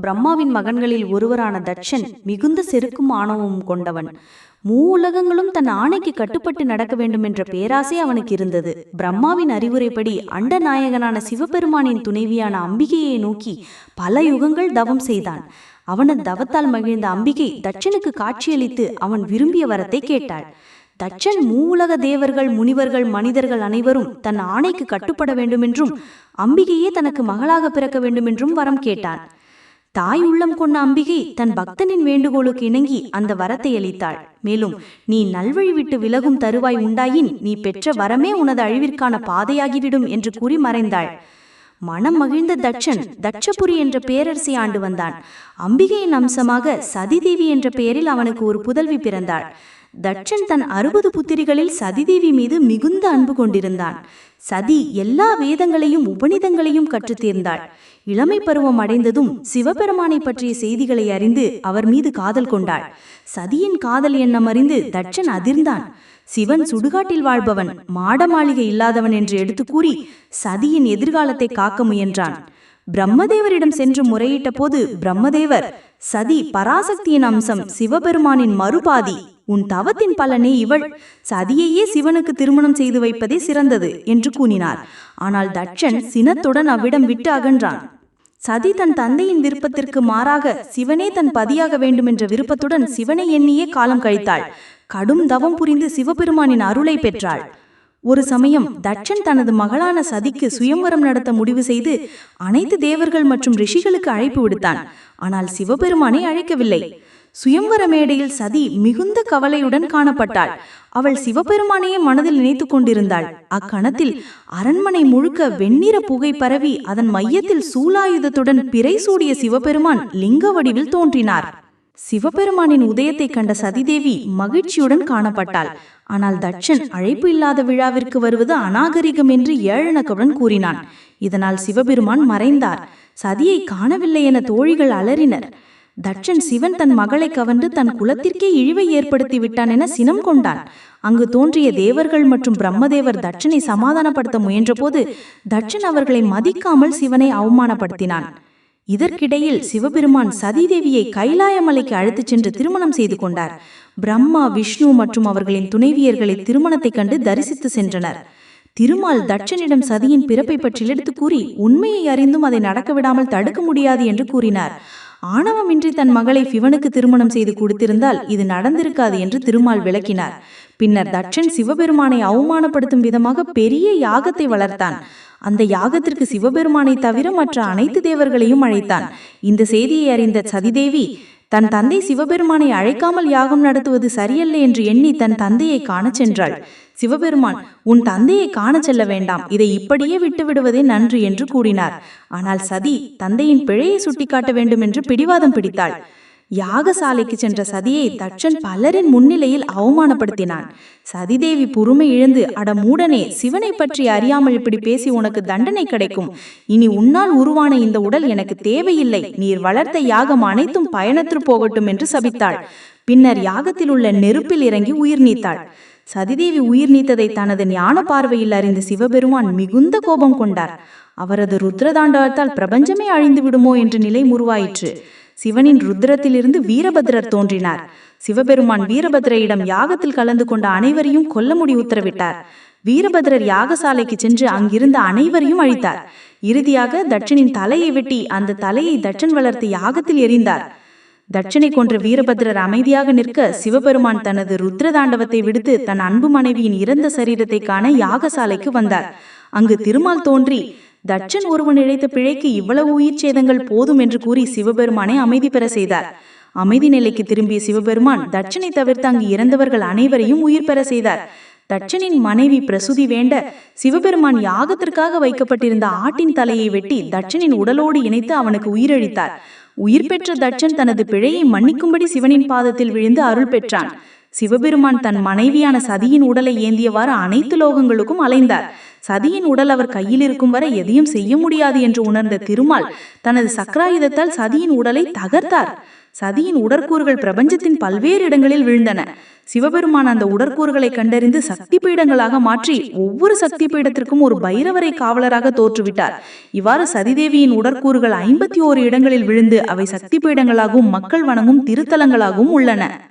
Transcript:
பிரம்மாவின் மகன்களில் ஒருவரான தட்சன் மிகுந்த செருக்கும் ஆணவமும் கொண்டவன். மூ உலகங்களும் தன் ஆணைக்கு கட்டுப்பட்டு நடக்க வேண்டும் என்ற பேராசை அவனுக்கு இருந்தது. பிரம்மாவின் அறிவுரைப்படி அண்ட நாயகனான சிவபெருமானின் துணைவியான அம்பிகையை நோக்கி பல யுகங்கள் தவம் செய்தான். அவனது தவத்தால் மகிழ்ந்த அம்பிகை தட்சனுக்கு காட்சியளித்து அவன் விரும்பிய வரத்தை கேட்டாள். தட்சன் மூவுலக தேவர்கள் முனிவர்கள் மனிதர்கள் அனைவரும் தன் ஆணைக்கு கட்டுப்பட வேண்டுமென்றும் அம்பிகையே தனக்கு மகளாக பிறக்க வேண்டுமென்றும் வரம் கேட்டான். தாய் உள்ளம் கொண்ட அம்பிகை தன் பக்தனின் வேண்டுகோளுக்கு இணங்கி அந்த வரத்தை அளித்தாள். மேலும் நீ நல்வழி விட்டு விலகும் தருவாய் உண்டாயின் நீ பெற்ற வரமே உனது அழிவிற்கான பாதையாகிவிடும் என்று கூறி மறைந்தாள். மனம் மகிழ்ந்த தட்சன் தட்சபுரி என்ற பேரரசை ஆண்டு வந்தான். அம்பிகையின் அம்சமாக சதிதேவி என்ற பெயரில் அவனுக்கு ஒரு புதல்வி பிறந்தாள். தட்சன் தன் அறுபது புத்திரிகளில் சதிதேவி மீது மிகுந்த அன்பு கொண்டிருந்தான். சதி எல்லா வேதங்களையும் உபநிதங்களையும் கற்றுத்தீர்ந்தாள். இளமை பருவம் அடைந்ததும் சிவபெருமானை பற்றிய செய்திகளை அறிந்து அவர் மீது காதல் கொண்டாள். சதியின் காதல் எண்ணம் அறிந்து தட்சன் அதிர்ந்தான். சிவன் சுடுகாட்டில் வாழ்பவன் மாட மாளிகை இல்லாதவன் என்று எடுத்து கூறி சதியின் எதிர்காலத்தை காக்க முயன்றான். பிரம்மதேவரிடம் சென்று முறையிட்ட போது பிரம்மதேவர் சதி பராசக்தியின் அம்சம் சிவபெருமானின் மறுபாதி உன் தவத்தின் பலனே இவள். சதியையே சிவனுக்கு திருமணம் செய்து வைப்பதே சிறந்தது என்று கூறினார். ஆனால் தட்சன் சினத்துடன் அவ்விடம் விட்டு அகன்றான். சதி தன் தந்தையின் விருப்பத்திற்கு மாறாக சிவனே தன் பதியாக வேண்டுமென்ற விருப்பத்துடன் சிவனை எண்ணியே காலம் கழித்தாள். கடும் தவம் புரிந்து சிவபெருமானின் அருளை பெற்றாள். ஒரு சமயம் தட்சன் தனது மகளான சதிக்கு சுயம்வரம் நடத்த முடிவு செய்து அனைத்து தேவர்கள் மற்றும் ரிஷிகளுக்கு அழைப்பு விடுத்தான். ஆனால் சிவபெருமானை அழைக்கவில்லை. சுயம்வர மேடையில் சதி மிகுந்த கவலையுடன் காணப்பட்டாள். அவள் சிவபெருமானையே மனதில் நினைத்து கொண்டிருந்தாள். அக்கணத்தில் அரண்மனை முழுக்க வெண்ணிற புகை பரவி அதன் மையத்தில் சூலாயுதத்துடன் பிறை சூடிய சிவபெருமான் லிங்க வடிவில் தோன்றினார். சிவபெருமானின் உதயத்தை கண்ட சதிதேவி மகிழ்ச்சியுடன் காணப்பட்டாள். ஆனால் தட்சன் அழைப்பு இல்லாத விழாவிற்கு வருவது அநாகரிகம் என்று ஏழனக்குடன் கூறினான். இதனால் சிவபெருமான் மறைந்தார். சதியை காணவில்லை என தோழிகள் அலறினர். தட்சன் சிவன் தன் மகளை கவர்ந்து தன் குலத்திற்கே இழிவை ஏற்படுத்தி விட்டான் என சினம் கொண்டான். அங்கு தோன்றிய தேவர்கள் மற்றும் பிரம்மதேவர் தட்சனை சமாதானப்படுத்த முயன்றபோது தட்சன் அவர்களை மதிக்காமல் சிவனை அவமானப்படுத்தினான். இதற்கிடையில் சிவபெருமான் சதிதேவியை கைலாயமலைக்கு அழைத்துச் சென்று திருமணம் செய்து கொண்டார். பிரம்மா விஷ்ணு மற்றும் அவர்களின் துணைவியர்களை திருமணத்தைக் கண்டு தரிசித்து சென்றனர். திருமால் தட்சனிடம் சதியின் பிறப்பை பற்றி எடுத்து கூறி உண்மையை அறிந்தும் அதை நடக்க விடாமல் தடுக்க முடியாது என்று கூறினார். ஆணவமின்றி தன் மகளை சிவனுக்கு திருமணம் செய்து கொடுத்திருந்தால் இது நடந்திருக்காது என்று திருமால் விளக்கினார். பின்னர் தட்சன் சிவபெருமானை அவமானப்படுத்தும் விதமாக பெரிய யாகத்தை வளர்த்தான். அந்த யாகத்திற்கு சிவபெருமானை தவிர மற்ற அனைத்து தேவர்களையும் அழைத்தான். இந்த செய்தியை அறிந்த சதிதேவி தன் தந்தை சிவபெருமானை அழைக்காமல் யாகம் நடத்துவது சரியல்ல என்று எண்ணி தன் தந்தையை காணச் சென்றாள். சிவபெருமான் உன் தந்தையை காணச் செல்ல வேண்டாம். இதை இப்படியே விட்டு விடுவதே நன்று என்று கூறினார். ஆனால் சதி தந்தையின் பிழையை சுட்டிக்காட்ட வேண்டும் என்று பிடிவாதம் பிடித்தாள். யாகசாலைக்கு சென்ற சதியை தட்சன் பலரின் முன்னிலையில் அவமானப்படுத்தினான். சதிதேவி பொறுமை இழந்து அட மூடனே சிவனை பற்றி அறியாமல் இப்படி பேசி உனக்கு தண்டனை கிடைக்கும். இனி உன்னால் உருவான இந்த உடல் எனக்கு தேவையில்லை. நீர் வளர்த்த யாகம் அனைத்தும் பயணத்து போகட்டும் என்று சபித்தாள். பின்னர் யாகத்தில் உள்ள நெருப்பில் இறங்கி உயிர் நீத்தாள். சதிதேவி உயிர் நீத்ததை தனது ஞான பார்வையில் அறிந்த சிவபெருமான் மிகுந்த கோபம் கொண்டார். அவரது ருத்ரதாண்டவத்தால் பிரபஞ்சமே அழிந்து விடுமோ என்ற நிலை உருவாயிற்று. சிவனின் ருத்ரத்திலிருந்து வீரபத்ரர் தோன்றினார். சிவபெருமான் வீரபத்ரையிடம் யாகத்தில் கலந்து கொண்ட அனைவரையும் கொல்ல முடி உத்தரவிட்டார். வீரபத்ரர் யாகசாலைக்கு சென்று அங்கிருந்த அனைவரையும் அழித்தார். இறுதியாக தட்சனின் தலையை வெட்டி அந்த தலையை தட்சன் வளர்த்து யாகத்தில் எறிந்தார். தட்சனை கொன்ற வீரபத்ரர் அமைதியாக நிற்க சிவபெருமான் தனது ருத்ர தாண்டவத்தை விடுத்து தன் அன்பு மனைவியின் இறந்த சரீரத்தை காண யாகசாலைக்கு வந்தார். அங்கு திருமால் தோன்றி தட்சன் ஒருவன் இழைத்த பிழைக்கு இவ்வளவு உயிர் சேதங்கள் போதும் என்று கூறி சிவபெருமானை அமைதி பெற செய்தார். அமைதி நிலைக்கு திரும்பிய சிவபெருமான் தட்சனை தவிர்த்து அங்கு இறந்தவர்கள் அனைவரையும் உயிர் பெற செய்தார். தட்சனின் மனைவி பிரசுதி வேண்ட சிவபெருமான் யாகத்திற்காக வைக்கப்பட்டிருந்த ஆட்டின் தலையை வெட்டி தட்சனின் உடலோடு இணைத்து அவனுக்கு உயிரளித்தார். உயிர் பெற்ற தட்சன் தனது பிழையை மன்னிக்கும்படி சிவனின் பாதத்தில் விழுந்து அருள் பெற்றான். சிவபெருமான் தன் மனைவியான சதியின் உடலை ஏந்தியவாறு அனைத்து லோகங்களுக்கும் அலைந்தார். சதியின் உடல் அவர் கையில் இருக்கும் வரை எதையும் செய்ய முடியாது என்று உணர்ந்த திருமால் தனது சக்கராயுதத்தால் சதியின் உடலை தகர்த்தார். சதியின் உடற்கூறுகள் பிரபஞ்சத்தின் பல்வேறு இடங்களில் விழுந்தன. சிவபெருமான் அந்த உடற்கூறுகளை கண்டறிந்து சக்தி பீடங்களாக மாற்றி ஒவ்வொரு சக்தி பீடத்திற்கும் ஒரு பைரவரை காவலராக தோற்றுவிட்டார். இவ்வாறு சதிதேவியின் உடற்கூறுகள் ஐம்பத்தி ஓரு இடங்களில் விழுந்து அவை சக்தி பீடங்களாகவும் மக்கள் வணங்கும் திருத்தலங்களாகவும் உள்ளன.